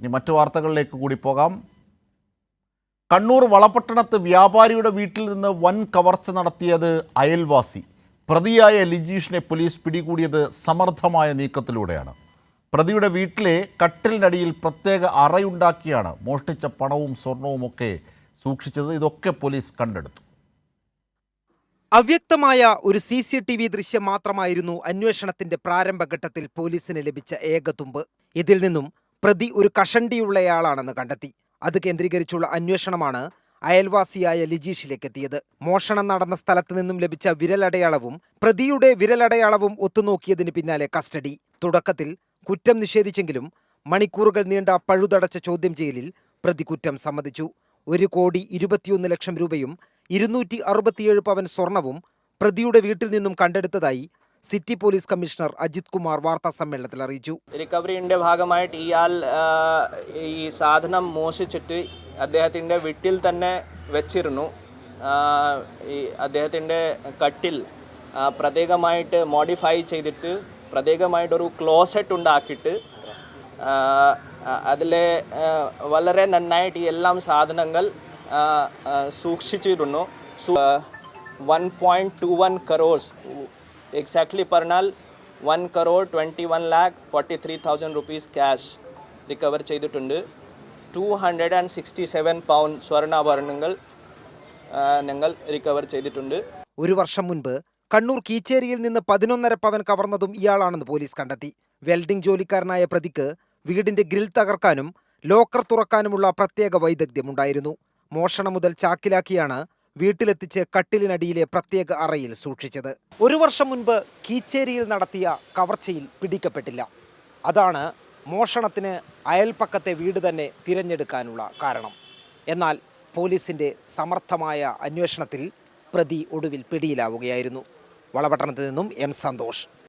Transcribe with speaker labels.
Speaker 1: ഇനി മറ്റു വാർത്തകളിലേക്ക് കൂടി പോകാം. കണ്ണൂർ വളപട്ടണത്ത് വ്യാപാരിയുടെ വീട്ടിൽ നിന്ന് വൻ കവർച്ച നടത്തിയത് അയൽവാസി. പ്രതിയായ ലിജീഷിനെ പോലീസ് പിടികൂടിയത് സമർത്ഥമായ നീക്കത്തിലൂടെയാണ്. പ്രതിയുടെ വീട്ടിലെ കട്ടിലിനടിയിൽ പ്രത്യേക അറയുണ്ടാക്കിയാണ് മോഷ്ടിച്ച പണവും സ്വർണവുമൊക്കെ സൂക്ഷിച്ചത്. ഇതൊക്കെ പോലീസ് കണ്ടെടുത്തു.
Speaker 2: അവ്യക്തമായ ഒരു സി സി ടി വി ദൃശ്യം മാത്രമായിരുന്നു അന്വേഷണത്തിന്റെ പ്രാരംഭഘട്ടത്തിൽ പോലീസിന് ലഭിച്ച ഏകതുമ്പ് ഇതിൽ നിന്നും പ്രതി ഒരു കഷണ്ടിയുള്ളയാളാണെന്ന് കണ്ടെത്തി. അത് കേന്ദ്രീകരിച്ചുള്ള അന്വേഷണമാണ് അയൽവാസിയായ ലിജീഷിലേക്ക് എത്തിയത് മോഷണം നടന്ന സ്ഥലത്ത് നിന്നും ലഭിച്ച വിരലടയാളവും പ്രതിയുടെ വിരലടയാളവും ഒത്തുനോക്കിയതിന് പിന്നാലെ കസ്റ്റഡി. തുടക്കത്തിൽ കുറ്റം നിഷേധിച്ചെങ്കിലും മണിക്കൂറുകൾ നീണ്ട പഴുതടച്ച ചോദ്യം ചെയ്യലിൽ പ്രതി കുറ്റം സമ്മതിച്ചു. ഒരു കോടി ഇരുപത്തിയൊന്ന് ലക്ഷം രൂപയും ഇരുന്നൂറ്റി അറുപത്തിയേഴ് പവൻ സ്വർണവും പ്രതിയുടെ വീട്ടിൽ നിന്നും കണ്ടെടുത്തതായി city police commissioner Ajith Kumar വാർത്താ സമ്മേളനത്തിൽ അറിയിച്ചു.
Speaker 3: റിക്കവറിയുടെ ഭാഗമായിട്ട് ഇയാൾ ഈ സാധനം മോഷിച്ചിട്ട് അദ്ദേഹത്തിന്റെ വീട്ടിൽ തന്നെ വെച്ചിരുന്നു. ഈ അദ്ദേഹത്തിന്റെ കട്ടിൽ പ്രത്യേകമായിട്ട് മോഡിഫൈ ചെയ്തിട്ട് പ്രത്യേകമായിട്ടൊരു ക്ലോസറ്റ് ഉണ്ടാക്കിയിട്ട് അതിൽ വളരെ നന്നായിട്ട് എല്ലാം സാധനങ്ങൾ സൂക്ഷിച്ചിരുന്നു. One point two one crores exactly പറഞ്ഞാൽ one crore twenty one lakh forty three thousand rupees cash recover ചെയ്തിട്ടുണ്ട്. Two hundred and sixty seven pound സ്വർണാഭരണങ്ങൾ ഞങ്ങൾ റിക്കവർ ചെയ്തിട്ടുണ്ട്.
Speaker 2: ഒരു വർഷം മുൻപ് കണ്ണൂർ കീച്ചേരിയിൽ നിന്ന് പതിനൊന്നര പവൻ കവർന്നതും ഇയാളാണെന്ന് പോലീസ് കണ്ടെത്തി. വെൽഡിംഗ് ജോലിക്കാരനായ പ്രതിക്ക് വീടിന്റെ ഗ്രിൽ തകർക്കാനും ലോക്കർ തുറക്കാനുമുള്ള പ്രത്യേക വൈദഗ്ധ്യമുണ്ടായിരുന്നു. മോഷണം മുതൽ ചാക്കിലാക്കിയാണ് വീട്ടിലെത്തിച്ച് കട്ടിലിനടിയിലെ പ്രത്യേക അറയിൽ സൂക്ഷിച്ചത്. ഒരു വർഷം മുൻപ് കീച്ചേരിയിൽ നടത്തിയ കവർച്ചയിൽ പിടിക്കപ്പെട്ടില്ല. അതാണ് മോഷണത്തിന് അയൽപ്പക്കത്തെ വീട് തന്നെ തിരഞ്ഞെടുക്കാനുള്ള കാരണം. എന്നാൽ പോലീസിന്റെ സമർത്ഥമായ അന്വേഷണത്തിൽ പ്രതി ഒടുവിൽ പിടിയിലാവുകയായിരുന്നു. വളപട്ടണത്ത് നിന്നും എം സന്തോഷ്.